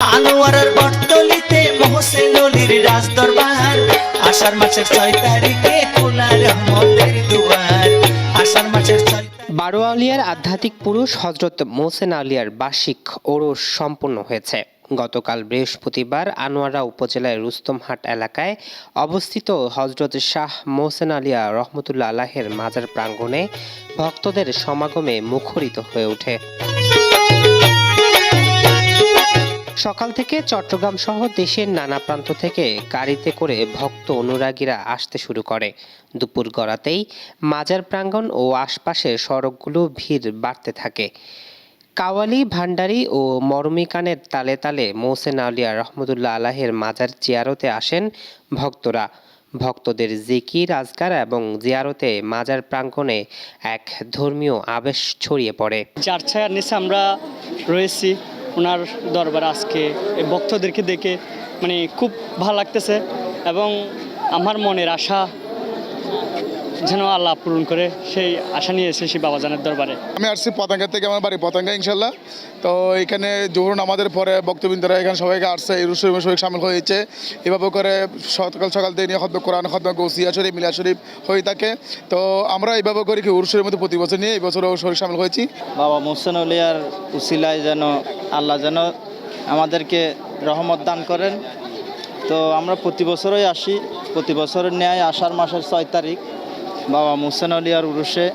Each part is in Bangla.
আনোয়ারার বটতলিতে মহসেন অলির রাজ দরবার আষাঢ় মাসের ছয় তারিখে খোলা রহমতের দুয়ার। আষাঢ় মাসের বারো আলিয়ার আধ্যাত্মিক পুরুষ হজরত মোহসেন আলিয়ার বার্ষিক ওরস সম্পন্ন হয়েছে। গতকাল বৃহস্পতিবার আনোয়ারা উপজেলার রুস্তমহাট এলাকায় অবস্থিত হজরত শাহ মোহসেন আলিয়া রহমতুল্লা আলাহের মাজার প্রাঙ্গণে ভক্তদের সমাগমে মুখরিত হয়ে ওঠে। সকাল থেকে চট্টগ্রাম সহ দেশের নানা প্রান্ত থেকে গাড়িতে করে ভক্ত অনুরাগীরা আসতে শুরু করে। দুপুর গড়াতেই মাজার প্রাঙ্গণ ও আশপাশের সড়কগুলো ভিড় বাড়তে থাকে। কাওয়ালি, ভান্ডারি ও মরমিকানের তালে তালে মোহসেন আলিয়া রহমতুল্লাহ আলাহের মাজার জিয়ারতে আসেন ভক্তরা। ভক্তদের জিকির, আজকার এবং জিয়ারতে মাজার প্রাঙ্গণে এক ধর্মীয় আবেশ ছড়িয়ে পড়ে। যার ছায়ার নিচে আমরা রয়েছি। ওনার দরবার আজকে ভক্তদেরকে দেখে মানে খুব ভালো লাগতেছে এবং আমার মনের আশা যেন আল্লাহ পূরণ করে সেই আশা নিয়ে এসেছি বাবাজানের দরবারে। আমি আসছি পতাঙ্গা থেকে আমার বাড়ি পতাঙ্গা ইনশাল্লাহ। তো এখানে ধরুন আমাদের পরে বক্তবৃন্দরা এখানে সবাইকে আসছে এই রুসুমের সবাই সামিল হয়েছে। এভাবে করে সকাল সকাল থেকে নিয়ে খতম কোরআন খতম গৌসিয়া শরীফ মিলা শরীফ হয়ে থাকে। তো আমরা এইভাবে করে কি উরুসের মধ্যে প্রতি বছর নিয়ে এই বছরও শরীর সামিল হয়েছি। বাবা মোহসেন উলিয়ার উসিলায় যেন আল্লাহ যেন আমাদেরকে রহমত দান করেন। তো আমরা প্রতি বছরই আসি। প্রতি বছরের ন্যায় আষাঢ় মাসের ছয় তারিখ, বাবা মুসেন আলিয়ার উরুষে।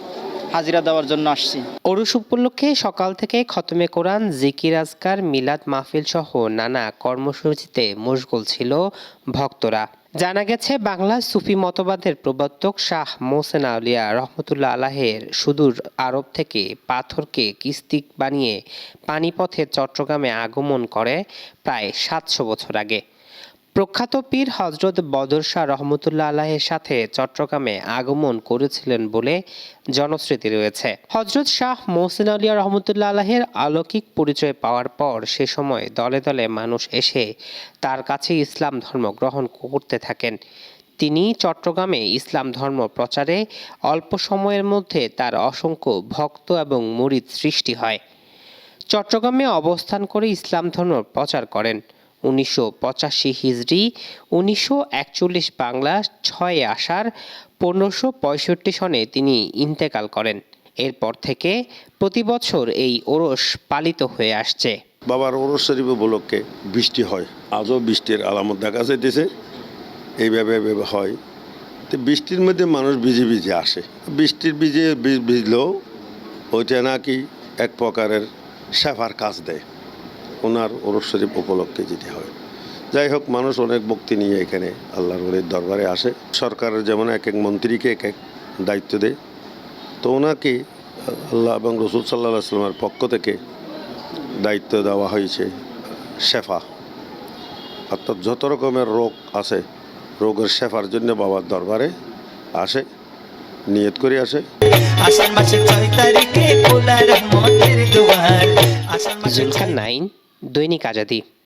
হাজিরা দেওয়ার জন্য আসছি। ওরস উপলক্ষে সকাল থেকে খতমে কোরআন, জিকির, আজকার, মিলাদ, মাহফিল সহ নানা কর্মসূচিতে মশগুল ছিল ভক্তরা। জানা গেছে বাংলা সুফি মতবাদের প্রবর্তক শাহ মোসেন আউলিয়া রহমতুল্লাহ আলাহের সুদূর আরব থেকে পাথরকে কিস্তিক বানিয়ে পানিপথে চট্টগ্রামে আগমন করে প্রায় সাতশো বছর আগে। প্রখ্যাত পীর হজরত বদর শাহ রহমতুল্লাহ আলাহের সাথে চট্টগ্রামে আগমন করেছিলেন বলে জনশ্রুতি রয়েছে। হজরত শাহ মোহসিন আলিয়া রহমতুল্লাহ আলাহের অলৌকিক পরিচয় পাওয়ার পর সে সময় দলে দলে মানুষ এসে তার কাছে ইসলাম ধর্ম গ্রহণ করতে থাকেন। তিনি চট্টগ্রামে ইসলাম ধর্ম প্রচারে অল্প সময়ের মধ্যে তার অসংখ্য ভক্ত এবং মুরিদ সৃষ্টি হয়। চট্টগ্রামে অবস্থান করে ইসলাম ধর্ম প্রচার করেন। উনিশশো পঁচাশি হিজড়ি, উনিশশো একচল্লিশ বাংলা ছয় আষাঢ় পনেরোশো পঁয়ষট্টি সনে তিনি ইন্তেকাল করেন। এরপর থেকে প্রতি বছর এই ওরস পালিত হয়ে আসছে। বাবার ওরস শরীফ উপলক্ষে বৃষ্টি হয়। আজও বৃষ্টির আলামত দেখা যাইতেছে। এইভাবে এইভাবে হয়। তো বৃষ্টির মধ্যে মানুষ ভিজে ভিজে আসে। বৃষ্টির ভিজে ভিজলেও ওইটা নাকি এক প্রকারের সেফার কাজ দেয়। ওনার ওরস শরীফ উপলক্ষে যেতে হয়। যাই হোক মানুষ অনেক ভক্তি নিয়ে এখানে আল্লাহর ওলির দরবারে আসে। সরকারের যেমন এক এক মন্ত্রীকে এক এক দায়িত্ব দেয় তো ওনাকে আল্লাহ এবং রসুল সাল্লাহ আসলামের পক্ষ থেকে দায়িত্ব দেওয়া হয়েছে শেফা। অর্থাৎ যত রকমের রোগ আছে রোগের শেফার জন্য বাবার দরবারে আসে নিয়ত করে আসে। মাসের নাইন দৈনিক আজাদি।